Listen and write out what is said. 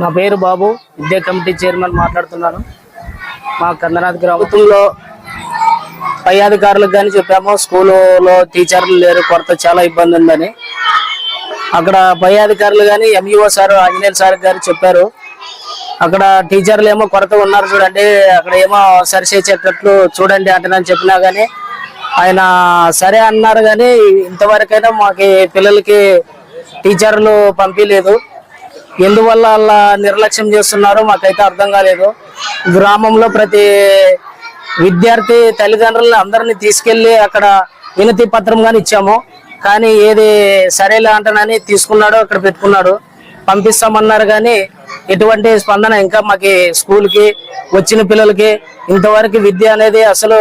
నా పేరు బాబు విద్యా కమిటీ చైర్మన్ మాట్లాడుతున్నాను. మా కందనాథ్ గ్రామంలో పై అధికారులకు కానీ చెప్పాము స్కూల్లో టీచర్లు లేరు కొరత చాలా ఇబ్బంది ఉందని. అక్కడ పై అధికారులు కానీ ఎంఈఓ సార్ ఆంజనేయ సార్ గారు చెప్పారు. అక్కడ టీచర్లు ఏమో కొరత ఉన్నారు చూడండి అక్కడ ఏమో సరిచేసేటట్లు చూడండి అంటున్నాను చెప్పినా కానీ ఆయన సరే అన్నారు కానీ ఇంతవరకైనా మాకు పిల్లలకి టీచర్లు పంపించలేదు ఎందువల్ల అలా నిర్లక్ష్యం చేస్తున్నారో మాకైతే అర్థం కాలేదు. గ్రామంలో ప్రతి విద్యార్థి తల్లిదండ్రులను అందరినీ తీసుకెళ్ళి అక్కడ వినతి పత్రం కానీ ఇచ్చాము. కానీ ఏది సరేలే అంటనని తీసుకున్నాడు అక్కడ పెట్టుకున్నాడు. పంపిస్తామన్నారు కానీ ఎటువంటి స్పందన ఇంకా మాకి స్కూల్కి వచ్చిన పిల్లలకి ఇంతవరకు విద్య అనేది అసలు